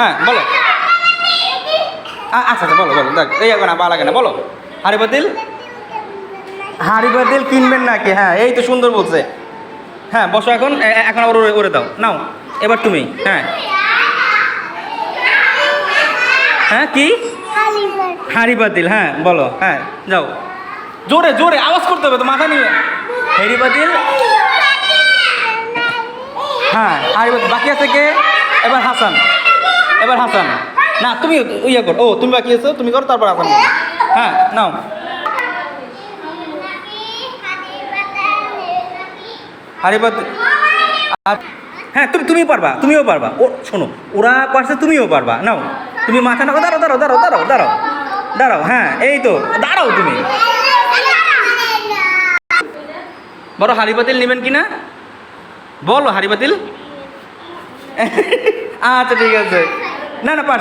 হ্যাঁ বলো। আচ্ছা আচ্ছা বলো বলো, দেখ, এই না বা লাগে না, বলো। হাড়ি বাতিল কিনবেন নাকি? হ্যাঁ এই তো সুন্দর বলছে। হ্যাঁ বসো এখন এখন আবার ওরে দাও। নাও, এবার তুমি হ্যাঁ। হ্যাঁ কি? হাড়ি বাতিল হ্যাঁ বলো হ্যাঁ যাও। জোরে জোরে, আওয়াজ করতে হবে তো, মাথা নিয়ে। হেরি বাতিল হ্যাঁ হাড়ি বাতিল বাকি আছে কে? এবার হাসান। এবার হাসান। না, তুমি ইয়ে করো। ও, তুমি বাকি আছো, তুমি করো, তারপর হাসান হ্যাঁ নাও। বাতিল হ্যাঁ তুমি তুমিও পারবা তুমিও পারবা। ও, শোনো, ওরা পারছে, তুমিও পারবা। নাও। তুমি মাথা না দাঁড়াও দাঁড়াও দাঁড়াও দাঁড়াও দাঁড়াও। দাঁড়াও হ্যাঁ এই তো, দাঁড়াও তুমি। বড় হাড়ি বাতিল নেবেন কি না? বলো হাড়ি বাতিল আচ্ছা ঠিক আছে। না না পার